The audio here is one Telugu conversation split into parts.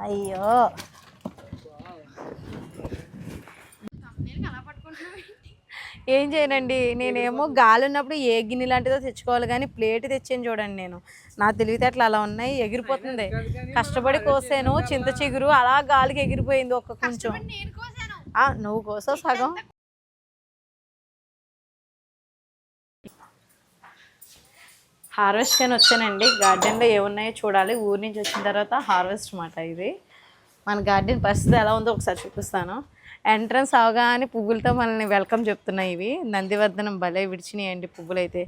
అయ్యో. ఏం చేయనండి నేనేమో గాలి ఉన్నప్పుడు ఏ గిన్నె లాంటిదో తెచ్చుకోవాలి కానీ ప్లేట్ తెచ్చాను చూడండి నేను. నా తెలివితేటలు అలా ఉన్నాయి ఎగిరిపోతుంది. కష్టపడి కోసాను చింత చిగురు అలా గాలికి ఎగిరిపోయింది ఒక్క కొంచెం. ఆ, నువ్వు కోసావు సగం. హార్వెస్ట్ అని వచ్చానండి. గార్డెన్లో ఏమున్నాయో చూడాలి. ఊరి నుంచి వచ్చిన తర్వాత హార్వెస్ట్ మాట ఇది. మన గార్డెన్ పరిస్థితి ఎలా ఉందో ఒకసారి చూపిస్తాను. ఎంట్రన్స్ అవగానే పువ్వులతో మనల్ని వెల్కమ్ చెప్తున్నాయి ఇవి. నందివర్ధనం భలే విడిచినాయండి పువ్వులు అయితే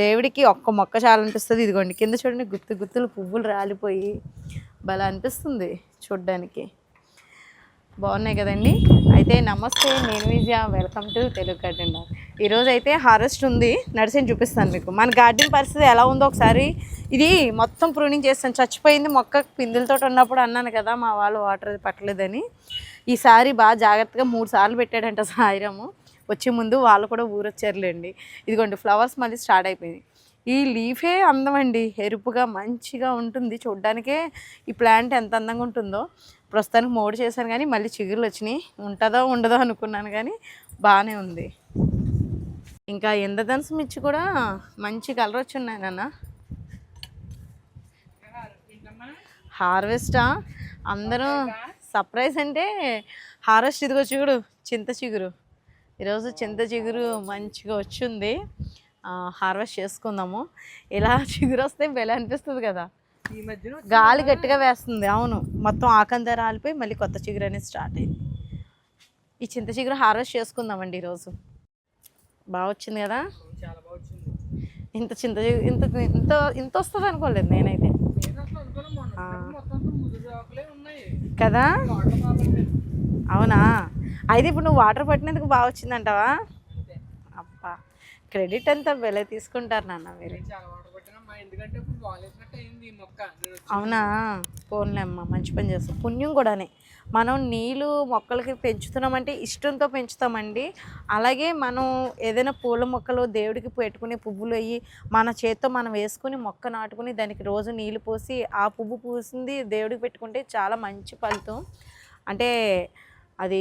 దేవుడికి ఒక్క మొక్క చాలా అనిపిస్తుంది. ఇదిగోండి కింద చూడండి గుత్తు గుత్తులు పువ్వులు రాలిపోయి భలే అనిపిస్తుంది చూడ్డానికి. బాగున్నాయి కదండి. అయితే నమస్తే నేను Vijaya. Welcome to Telugu garden ఈరోజు అయితే హార్వెస్ట్ ఉంది. నడిచి చూపిస్తాను మీకు. మన గార్డెన్ పరిస్థితి ఎలా ఉందో ఒకసారి ఇది మొత్తం ప్రూనింగ్ చేస్తాను. చచ్చిపోయింది మొక్క పిందులతో ఉన్నప్పుడు అన్నాను కదా మా వాళ్ళు వాటర్ పట్టలేదని. ఈసారి బాగా జాగ్రత్తగా మూడు సార్లు పెట్టాడంట సాయిరాము. వచ్చే ముందు వాళ్ళు కూడా ఊరొచ్చారులేండి. ఇదిగోండి ఫ్లవర్స్ మళ్ళీ స్టార్ట్ అయిపోయింది. ఈ లీఫే అందం అండి ఎరుపుగా మంచిగా ఉంటుంది. చూడ్డానికే ఈ ప్లాంట్ ఎంత అందంగా ఉంటుందో. ప్రస్తుతానికి మోడు చేశాను కానీ మళ్ళీ చిగురులు వచ్చినాయి. ఉంటుందో ఉండదో అనుకున్నాను కానీ బాగానే ఉంది. ఇంకా ఎందదనస మిర్చి కూడా మంచి కలర్ వచ్చి ఉన్నాయి నాన్న. హార్వెస్టా? అందరూ సర్ప్రైజ్ అంటే హార్వెస్ట్ ఇదిగో చిగురు చింత చిగురు. ఈరోజు చింత చిగురు మంచిగా వచ్చింది. హార్వెస్ట్ చేసుకుందాము. ఇలా చిగురు వస్తే బెల అనిపిస్తుంది కదా. ఈ మధ్యన గాలి గట్టిగా వేస్తుంది. అవును మొత్తం ఆకంద రాలిపోయి మళ్ళీ కొత్త చిగురు అనేది స్టార్ట్ అయింది. ఈ చింత చిగురు హార్వెస్ట్ చేసుకుందామండి ఈరోజు. బాగా వచ్చింది కదా ఇంత చింత ఇంత ఇంత ఇంత వస్తుంది అనుకోలేదు నేనైతే. కదా? అవునా? అయితే ఇప్పుడు నువ్వు వాటర్ పట్టినందుకు బాగా వచ్చిందంటావా అబ్బా క్రెడిట్ అంతా వెల తీసుకుంటారు నాన్న మీరు. అవునా? పోన్లే అమ్మ మంచి పని చేస్తాం పుణ్యం కూడానే. మనం నీళ్ళు మొక్కలకి పెంచుతున్నామంటే ఇష్టంతో పెంచుతామండి. అలాగే మనం ఏదైనా పూల మొక్కలు దేవుడికి పెట్టుకునే పువ్వులు అయ్యి మన చేత్తో మనం వేసుకుని మొక్క నాటుకుని దానికి రోజు నీళ్ళు పోసి ఆ పువ్వు పూసింది దేవుడికి పెట్టుకుంటే చాలా మంచి ఫలితం. అంటే అది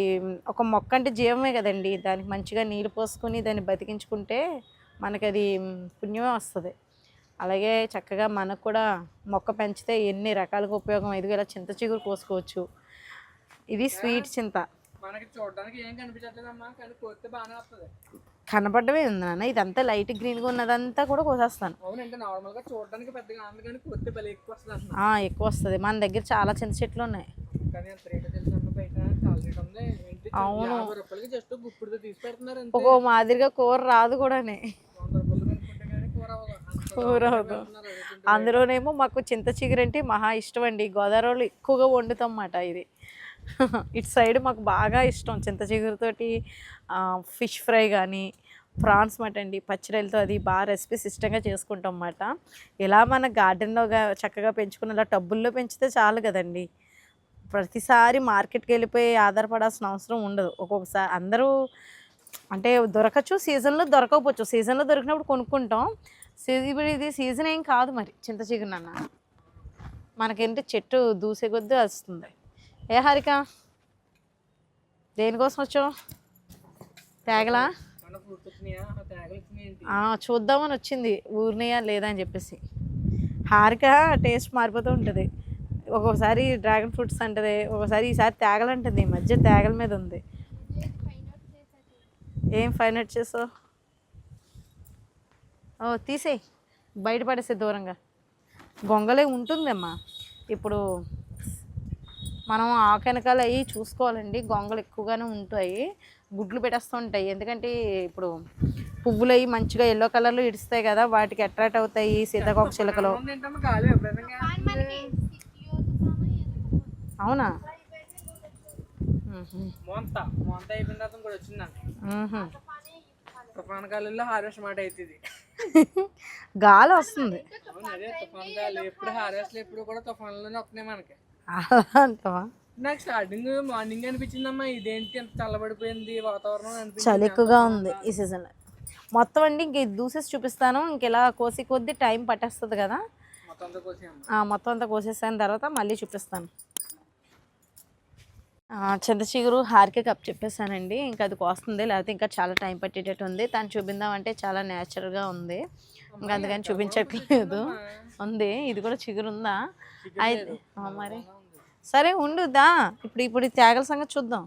ఒక మొక్క అంటే జీవమే కదండి. దానికి మంచిగా నీళ్ళు పోసుకొని దాన్ని బతికించుకుంటే మనకి అది పుణ్యమే వస్తుంది. అలాగే చక్కగా మనకు కూడా మొక్క పెంచితే ఎన్ని రకాలుగా ఉపయోగం. ఎదుగు ఇలా చింత చిగురు కోసుకోవచ్చు ఇది స్వీట్ చింత. మనకి చూడడానికి ఏం కనిపించట్లేదమ్మా కానీ కొత్త బాగానే వస్తుంది. కనపడమే ఉంది నాన్న. ఇదంతా లైట్ గ్రీన్గా ఉన్నదంతా కూడా కోసేస్తాను. అవునంటే నార్మల్గా చూడడానికి పెద్దగా ఉంది కానీ కొత్త బలి ఎక్కువ వస్తుంది అంటున్నా ఆ, ఎక్కువ వస్తుంది. మన దగ్గర చాలా చింత చెట్లు ఉన్నాయి. కానీ అంత రేట్ తెలుసమ్మా బయట? చాలా రేట్ ఉంది. ఏంటి? అవును. యాభై రూపాయలకి జస్ట్ గుప్పుడుతో తీసి పెడుతున్నారు అంతే ఒక మాదిరిగా కూర రాదు కూడానే వంద రూపాయలు కనుక్కుంటే కానీ కూర అవ్వదు. అంత కూర దారుణంగా అవ్వదు. పెడుతున్నారు రేటు. అందులోనేమో మాకు చింత చిగురు అంటే మహా ఇష్టం అండి. గోదావరిలో ఎక్కువగా వండుతాం అన్నమాట ఇది. ఇటు సైడ్ మాకు బాగా ఇష్టం చింత చిగురుతోటి ఫిష్ ఫ్రై కానీ ప్రాన్స్ మాట అండి పచ్చిరొయ్యలతో అది బాగా రెసిపీస్ ఇష్టంగా చేసుకుంటాం అన్నమాట. ఇలా మన గార్డెన్లో చక్కగా పెంచుకున్న ఇలా టబ్బుల్లో పెంచితే చాలు కదండి. ప్రతిసారి మార్కెట్కి వెళ్ళిపోయి ఆధారపడాల్సిన అవసరం ఉండదు. ఒక్కొక్కసారి అందరూ అంటే దొరకచ్చు సీజన్లో దొరకకపోవచ్చు. సీజన్లో దొరికినప్పుడు కొనుక్కుంటాం. ఇప్పుడు ఇది సీజన్ ఏం కాదు మరి చింత చిగురు నాన్న. మనకేంటి చెట్టు దూసే కొద్దీ వస్తుంది ఏ హారిక? దేనికోసం వచ్చావు? తేగలా చూద్దామని వచ్చింది. ఊరినయా లేదా అని చెప్పేసి. హారిక టేస్ట్ మారిపోతూ ఉంటుంది. ఒక్కొక్కసారి డ్రాగన్ ఫ్రూట్స్ అంటది ఒక్కొక్కసారి ఈసారి తేగలు అంటుంది. ఈ మధ్య తేగల మీద ఉంది. ఏం ఫైన్ అవుట్ చేసావు ఓ తీసేయి. బయటపడేసే దూరంగా. గొంగలే ఉంటుందమ్మా. ఇప్పుడు మనం ఆకెనకాలు అవి చూసుకోవాలండి. గొంగలు ఎక్కువగానే ఉంటాయి. గుడ్లు పెట్టేస్తూ ఉంటాయి. ఎందుకంటే ఇప్పుడు పువ్వులు అవి మంచిగా ఎల్లో కలర్లో ఇడుస్తాయి కదా వాటికి అట్రాక్ట్ అవుతాయి సీతాకోక చిలుకలు. అవునా? హార్వెస్ట్ మాట అవుతుంది గాలి వస్తుంది. అవును అదే తుఫాన్ గాలి. ఎప్పుడు హార్వెస్ట్ ఎప్పుడు కూడా తుఫాన్లోనే వస్తున్నాయి మనకి. అలా అంటావా? నాకు స్టార్టింగ్ మార్నింగ్ అనిపించిందమ్మా. ఇదేంటి ఎంత చల్లబడిపోయింది వాతావరణం అనిపించింది. చలి ఎక్కువగా ఉంది ఈ సీజన్లో మొత్తం అండి ఇంక ఇది దూసేసి చూపిస్తాను. ఇంక ఇలా కోసి కొద్దీ టైం పట్టేస్తుంది కదా. మొత్తం అంతా కోసేసిన తర్వాత మళ్ళీ చూపిస్తాను. చిగురు హారిక కప్ చెప్పేసానండి ఇంకా అది కోస్తుంది. లేకపోతే ఇంకా చాలా టైం పట్టేటట్టు ఉంది. తను చూపిందామంటే చాలా న్యాచురల్గా ఉంది. ఇంకా అందుకని చూపించట్లేదు. ఉంది. ఇది కూడా చిగురు ఉందా అయితే మరి. సరే ఉండుదా? ఇప్పుడు ఇప్పుడు ఈ తేగల సంగతి చూద్దాం.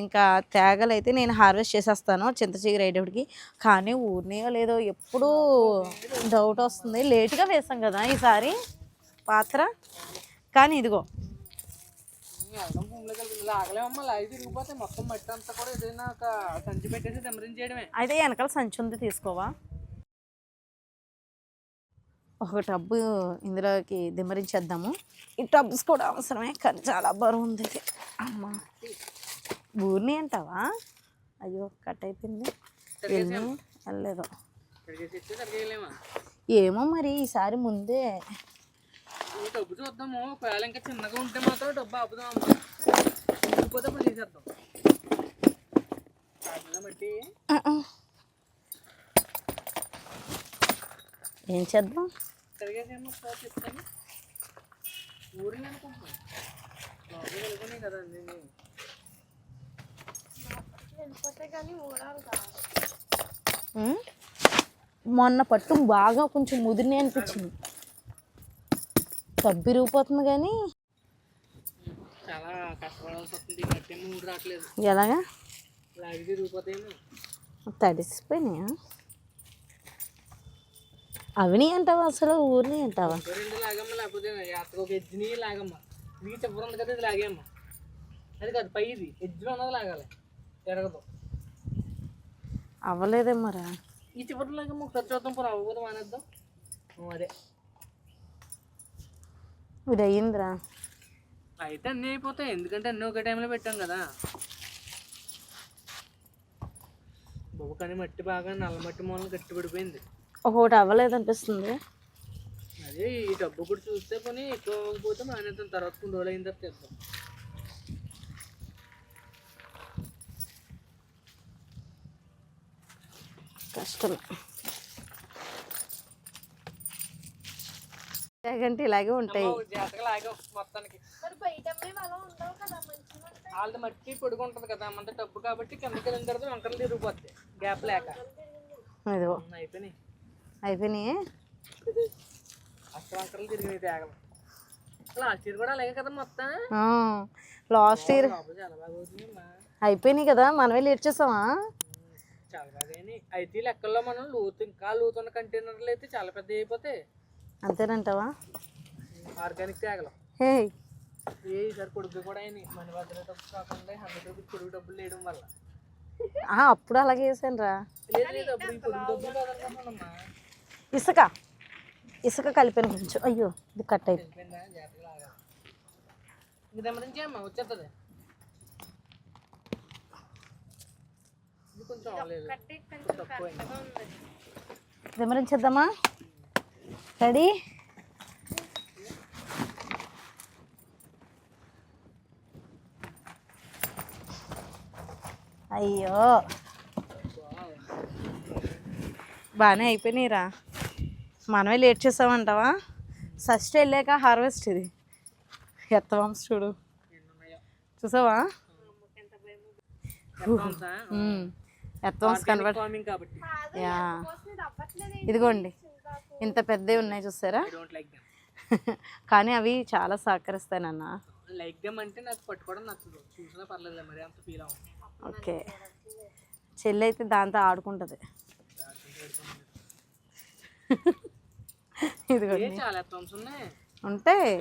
ఇంకా తేగలు అయితే నేను హార్వెస్ట్ చేసేస్తాను చింత చిగురు అయ్యేటప్పటికి. కానీ ఊరినాయో లేదో ఎప్పుడూ డౌట్ వస్తుంది. లేట్గా వేసాం కదా ఈసారి పాత్ర. కానీ ఇదిగో. మట్టి అంతా కూడా సంచి పెట్టేసి అయితే వెనకాల సంచి ఉంది తీసుకోవా? ఒక టబ్బు ఇందులోకి దిమ్మరించేద్దాము. ఈ టబ్స్ కూడా అవసరమే కానీ చాలా బరువు ఉంది ఇది. అమ్మా. ఊరిని అంటావా? అయ్యో కట్ అయిపోయింది. వెళ్ళి వెళ్ళలేదు. ఏమో మరి ఈసారి ముందే. డబ్బు చూద్దాము. ఒకవేళ ఇంకా చిన్నగా ఉంటే మాత్రం డబ్బు ఆపుదాం అమ్మా. అప్పుడు. ఏం చేద్దాం? తిరిగేసేమో ఒకసారి చెప్తాను ఊరిని అనుకుంటున్నాను లోపలికి వెళ్ళిపోయినాయి కదా అన్నీ ఉం? మొన్న పట్టు బాగా కొంచెం ముదిరిని అనిపించింది. తబ్బిరిగిపోతుంది కానీ చాలా కష్టపడాల్సి వస్తుంది. రావట్లేదు. ఎలాగా? తడిసిపోయినాయా? అవిని అంటావా? అసలు ఊరిని అంటావా? రెండు లాగమ్మ? లేకపోతే ఒక లాగమ్మ. చివరి ఉంది కదా ఇది లాగేమ్మ అది కాదు పై ఇది. లాగాలి. ఈ చివరి లాగమ్మ ఒకసారి చూద్దాం పోనీ అవ్వదు మానేద్దాం. అదే. ఇది అయ్యిందిరా. అయితే అన్నీ అయిపోతాయి. ఎందుకంటే అన్నీ ఒకే టైంలో పెట్టాం కదా. బాబు కానీ మట్టి బాగా నల్ల మట్టి మూలన గట్టి పడిపోయింది ఒకటి అవ్వలేదు అనిపిస్తుంది అదే ఈ డబ్బు కూడా చూస్తే పోనీ ఎక్కువ అవ్వకపోతే మానేద్దాం తర్వాత కొన్ని రోజులు అయిన తర్వాత తెద్దాం కష్టం అంటే ఇలాగే ఉంటాయి. మొత్తానికి. వాళ్ళది మట్టి పొడుగుంటది కదా మన డబ్బు కాబట్టి కిందకి వెళ్ళిన తర్వాత వంకరలు తిరిగిపోతాయి గ్యాప్ లేక. అయిపోయినాయి. అయిపోయినాయి. లాస్ట్ ఇయర్ అయిపోయినాయి కదా మనమే లేట్ చేసామా? అయినాయి. అయితే లెక్కల్లో మనం లోతు ఇంకా లోతున్న కంటైనర్లు అయితే చాలా పెద్ద అయిపోతాయి. అంతేనంటావా? ఆర్గానిక్ తేగలు. ఏ ఈసారి కొడుకు కూడా అయినాయి. మన వద్ద డబ్బు కాకుండా హండ్రెడ్ రూపీస్ కొడుకు డబ్బులు వేయడం వల్ల. అప్పుడు అలాగే వేసాను రా ఇసుక. ఇసుక కలిపాను కొంచెం అయ్యో ఇది కట్ అయిపోయింది విమరించేద్దామా? రెడీ అయ్యో. బాగానే అయిపోయినాయిరా. మనమే లేట్ చేసామంటావా? ఫస్ట్ వెళ్ళాక హార్వెస్ట్ ఇది. ఎత్తవంశ చూడు. చూసావా? కనబడి యా. ఇదిగోండి. ఇంత పెద్దవి ఉన్నాయి చూసారా? కానీ అవి చాలా సహకరిస్తాయి నాన్న. లైక్ దెమ్ అంటే నాకు పట్టుకోవడం నచ్చదు. చూసినా పర్లేదు మరి అంత ఫీల్ అవ్వం ఓకే. చెల్లి అయితే దాంతో ఆడుకుంటుంది. ఉన్నాయి? ఉంటాయి.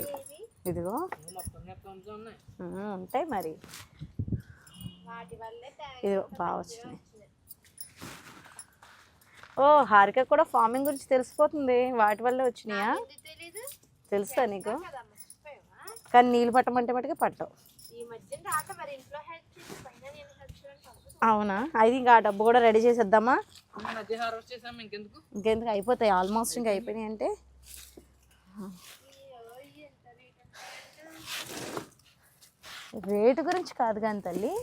ఇదిగో. ఉంటాయి మరి. ఇదిగో బాగా వచ్చినాయి. ఓ హారిక కూడా ఫార్మింగ్ గురించి తెలిసిపోతుంది. వాటి వల్లే వచ్చినాయా? తెలుసా నీకు? కానీ నీళ్ళు పట్టమంటే మటుకే పట్టవు. అవునా? అయితే ఇంకా ఆ డబ్బు కూడా రెడీ చేసేద్దామా? ఇంకెందుకు? అయిపోతాయి. ఆల్మోస్ట్ ఇంకా అయిపోయినాయి అంటే? రేటు గురించి కాదు కానీ తల్లి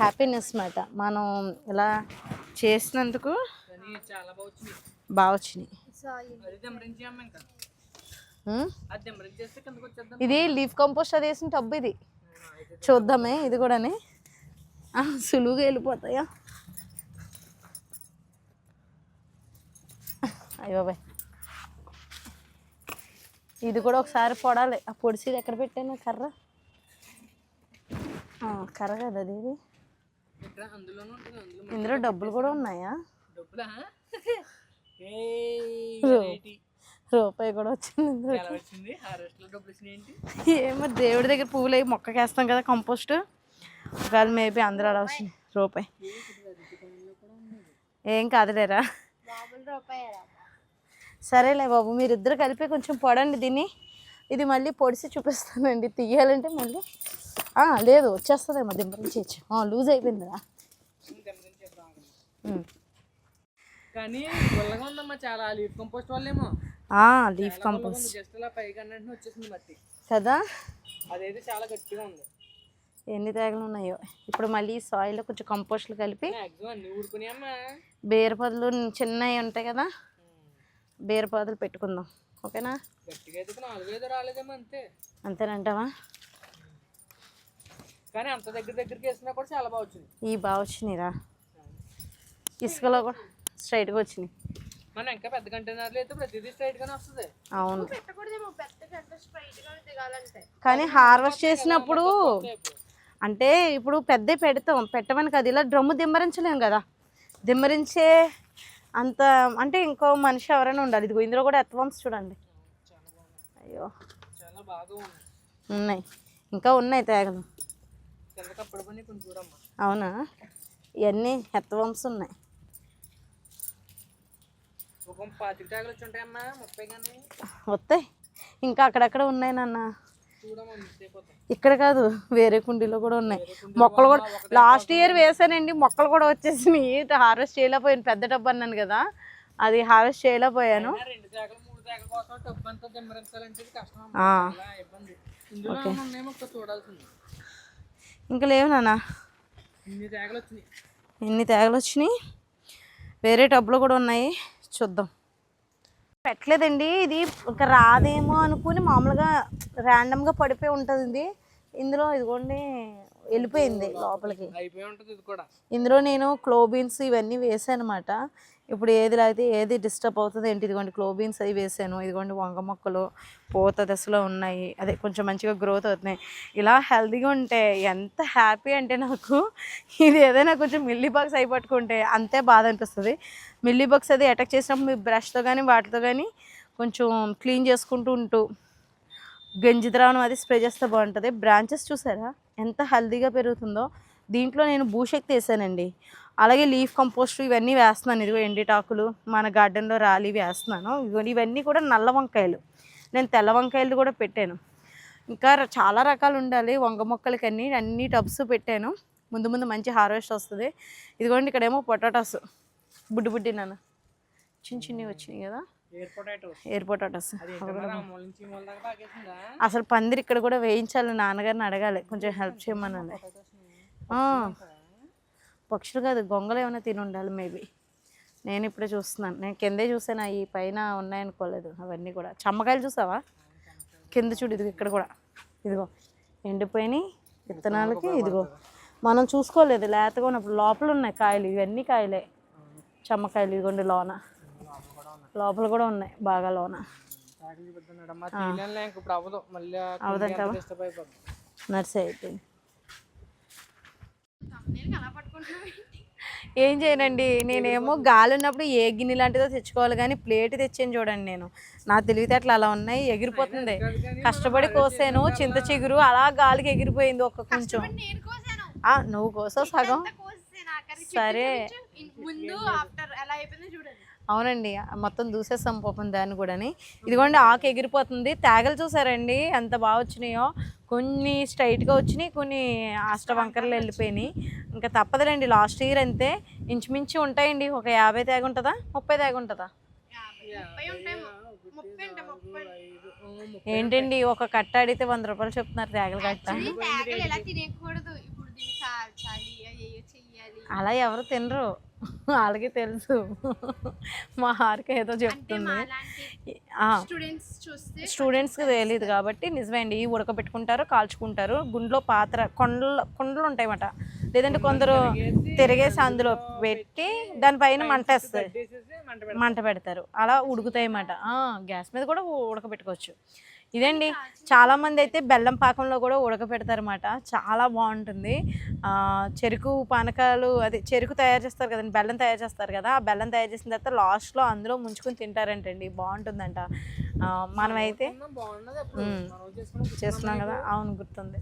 హ్యాపీనెస్ మాట. మనం ఇలా చేసినందుకు చాలా బాగా వచ్చినాయి. ఇది లీఫ్ కంపోస్ట్ అది వేసిన టబ్బు ఇది. చూద్దామే ఇది కూడాని. సులువుగా వెళ్ళిపోతాయా? అయ్యో బాబాయ్. ఇది కూడా ఒకసారి పొడాలి. ఆ పొడిసేది ఎక్కడ పెట్టాను? కర్ర? ఆ, కర్ర కదా అది. ఇది ఇక్కడ అందులోనూ ఉంటుంది అందులో ఇందులో డబ్బులు కూడా ఉన్నాయా. రూపాయి కూడా వచ్చింది ఏమో దేవుడి దగ్గర పువ్వులు అవి మొక్కకి వేస్తాం కదా కంపోస్ట్. ఒకవేళ మేబీ అందరూ అలా వచ్చింది రూపాయి. ఏం కాదులేరా? సరేలే బాబు మీరిద్దరు కలిపి కొంచెం పొడండి దీన్ని. ఇది మళ్ళీ పొడిసి చూపిస్తానండి. తీయాలంటే మళ్ళీ. ఆ, లేదు వచ్చేస్తుందేమో దింపరించి లూజ్. కానీ గుల్లగా ఉందమ్మా చాలా లీఫ్ కంపోస్ట్ వల్లేమో ఆ, లీఫ్ కంపోస్ట్. జస్ట్ ఇలా పైకి అన్నట్టు వచ్చేసింది మట్టి. కదా? అదైతే చాలా గట్టిగా ఉంది. ఎన్ని తేగలు ఉన్నాయో. ఇప్పుడు మళ్ళీ సాయిల్లో కొంచెం కంపోస్ట్లు కలిపి బీరపదులు చిన్నవి ఉంటాయి కదా. బీరపదులు పెట్టుకుందాం. ఓకేనా? అంతేనంటావా? కానీ అంత దగ్గర దగ్గరికి వేసినా కూడా చాలా బాగా వచ్చింది ఈ బాగా వచ్చినాయిరా. ఇసుకలో కూడా స్ట్రైట్గా వచ్చినాయి. మనం ఇంకా పెద్ద కంటైనర్లు అయితే ప్రతిదీ స్ట్రైట్ గానే వస్తుంది. అవును. కానీ హార్వెస్ట్ చేసినప్పుడు అంటే ఇప్పుడు పెద్ద పెడతాం. పెట్టమని కాదు ఇలా డ్రమ్ము దిమ్మరించలేం కదా. దిమ్మరించే అంత అంటే ఇంకో మనిషి ఎవరైనా ఉండాలి. ఇదిగో ఇందులో కూడా ఎత్వంస్ చూడండి. అయ్యో. ఉన్నాయి. ఇంకా ఉన్నాయి తేగలు. అవునా? ఇవన్నీ ఎత్తవంస్ ఉన్నాయి. వస్తాయి. ఇంకా అక్కడక్కడ ఉన్నాయి నాన్న. ఇక్కడ కాదు వేరే కుండీలో కూడా ఉన్నాయి. మొక్కలు కూడా లాస్ట్ ఇయర్ వేసానండి మొక్కలు కూడా వచ్చేసినాయి. హార్వెస్ట్ చేయలేకపోయాను పెద్ద డబ్బు అన్నాను కదా అది హార్వెస్ట్ చేయలేకపోయాను. ఇంకా లేవు ఇన్ని వచ్చినాయి. ఎన్ని తేగలు వచ్చినాయి వేరే టబ్లో కూడా ఉన్నాయి. చూద్దాం. పెట్టలేదండి. ఇది ఇంకా రాదేమో అనుకుని మామూలుగా ర్యాండమ్గా పడిపోయి ఉంటుంది ఇందులో ఇదిగోండి వెళ్ళిపోయింది లోపలికి. ఇందులో నేను క్లోబీన్స్ ఇవన్నీ వేసాను అనమాట ఇప్పుడు ఏది లేకపోతే ఏది డిస్టర్బ్ అవుతుంది ఏంటి? ఇదిగోండి క్లోబీన్స్ అవి వేసాను. ఇదిగోండి వంగ మొక్కలు పూత దశలో ఉన్నాయి. అదే కొంచెం మంచిగా గ్రోత్ అవుతున్నాయి. ఇలా హెల్తీగా ఉంటే ఎంత హ్యాపీ అంటే నాకు ఇది ఏదైనా కొంచెం మిల్లీ బాక్స్ అయి పట్టుకుంటే అంతే బాధ అనిపిస్తుంది. మిల్లీ బాక్స్ అది అటాక్ చేసినప్పుడు మీ బ్రష్తో కానీ వాటితో కానీ కొంచెం క్లీన్ చేసుకుంటూ ఉంటూ గంజి ద్రావణం అది స్ప్రే చేస్తే బాగుంటుంది. బ్రాంచెస్ చూసారా? ఎంత హెల్దీగా పెరుగుతుందో. దీంట్లో నేను భూశక్తి వేసానండి. అలాగే లీఫ్ కంపోస్ట్ ఇవన్నీ వేస్తున్నాను. ఇదిగో ఎండిటాకులు మన గార్డెన్లో రాలి వేస్తున్నాను. ఇవన్నీ కూడా నల్ల వంకాయలు. నేను తెల్ల వంకాయలు కూడా పెట్టాను. ఇంకా చాలా రకాలు ఉండాలి. వంగ మొక్కలకి అన్ని అన్ని టబ్స్ పెట్టాను. ముందు ముందు మంచి హార్వెస్ట్ వస్తుంది. ఇదిగోండి ఇక్కడేమో పొటాటోస్. బుడ్డి బుడ్డి నాన్న. చిన్న చిన్నవి వచ్చినాయి కదా? ఎయిర్ పొటాటోస్ అసలు పందిరి ఇక్కడ కూడా వేయించాలి నాన్నగారిని అడగాలి కొంచెం హెల్ప్ చేయమన్నాను ఆ, పక్షులు కాదు గొంగలు ఏమైనా తిని ఉండాలి మేబీ. నేను ఇప్పుడే చూస్తున్నాను. నేను కిందే చూసాను ఈ పైన ఉన్నాయనుకోలేదు అవన్నీ కూడా. చమ్మకాయలు చూసావా? కింద చూడు ఇదిగో ఇక్కడ కూడా. ఇదిగో ఎండిపోయినాయి విత్తనాలకి ఇదిగో మనం చూసుకోలేదు లేతగా ఉన్నప్పుడు లోపల ఉన్నాయి కాయలు ఇవన్నీ కాయలే. చమ్మకాయలు ఇదిగోండి లోన. లోపల కూడా ఉన్నాయి బాగా లోన. అవదంటావా? అయిపోయింది ఏం చేయనండి నేనేమో గాలి ఉన్నప్పుడు ఏ గిన్నె లాంటిదో తెచ్చుకోవాలి కానీ ప్లేట్ తెచ్చాను చూడండి నేను. నా తెలివితేటలు అలా ఉన్నాయి ఎగిరిపోతుంది. కష్టపడి కోసాను చింత చిగురు అలా గాలికి ఎగిరిపోయింది ఒక కొంచెం. ఆ, నువ్వు కోసావు సగం. సరే. ముందు ఆఫ్టర్ ఎలా అయిపోయిందో చూడండి. అవునండి. మొత్తం దూసేస్తాం పాపం దాన్ని కూడాని. ఇదిగోండి ఆకు ఎగిరిపోతుంది. తేగలు చూసారండి? ఎంత బాగా వచ్చినాయో. కొన్ని స్ట్రైట్గా వచ్చినాయి కొన్ని అష్టవంకరలు వెళ్ళిపోయినాయి. ఇంకా తప్పదులేండి లాస్ట్ ఇయర్ అంతే. ఇంచుమించు ఉంటాయండి. ఒక యాభై తేగ ఉంటుందా? ముప్పై తేగ ఉంటుందా? ఏంటండి ఒక కట్ట అడిగితే వంద రూపాయలు చెప్తున్నారు తేగలు కట్ట అలా ఎవరు తినరు. వాళ్ళకి తెలుసు. మా హారిక ఏదో చెప్తుంది. మాలాంటి ఆ, స్టూడెంట్స్ చూస్తే స్టూడెంట్స్కి తెలియదు కాబట్టి నిజమే అండి ఇవి ఉడకబెట్టుకుంటారు కాల్చుకుంటారు. గుండ్లో పాత్ర కొండలు కొండలు ఉంటాయన్నమాట. లేదంటే కొందరు తిరిగేసి అందులో పెట్టి దానిపైన మంట వేస్తారు మంట పెడతాం మంట పెడతారు. అలా ఉడుకుతాయి అన్నమాట గ్యాస్ మీద కూడా ఉడకబెట్టుకోవచ్చు. ఇదండి? చాలా మంది అయితే బెల్లం పాకంలో కూడా ఉడకబెడతారన్నమాట చాలా బాగుంటుంది. ఆ, చెరుకు పానకాలు అదే చెరుకు తయారు చేస్తారు కదండి బెల్లం తయారు చేస్తారు కదా ఆ బెల్లం తయారు చేసిన తర్వాత లాస్ట్లో అందులో ముంచుకొని తింటారంటండి. బాగుంటుందంట. మనమైతే చేస్తున్నాం కదా అవును గుర్తుంది.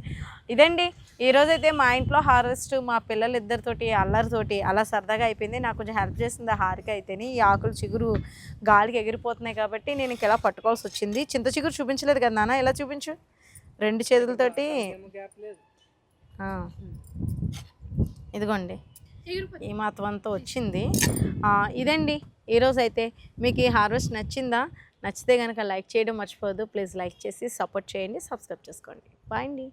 ఇదండి? ఈరోజైతే మా ఇంట్లో హార్వెస్ట్ మా పిల్లలు ఇద్దరితోటి అల్లరితోటి అలా సరదాగా అయిపోయింది. నాకు కొంచెం హెల్ప్ చేసింది ఆ హారిక అయితేని. ఈ ఆకులు చిగురు గాలికి ఎగిరిపోతున్నాయి కాబట్టి నేను ఇంక ఇలా పట్టుకోవాల్సి వచ్చింది. చింత చిగురు చూపించలేదు కదా నాన్న ఎలా చూపించు? రెండు చేతులతోటి. ఇదిగోండి. ఈ మాత్రం అంతా వచ్చింది. ఇదండి. ఈరోజు అయితే మీకు ఈ హార్వెస్ట్ నచ్చిందా? నచ్చితే కనుక లైక్ చేయడం మర్చిపోదు ప్లీజ్ లైక్ చేసి సపోర్ట్ చేయండి. సబ్స్క్రైబ్ చేసుకోండి. బాయ్ అండి.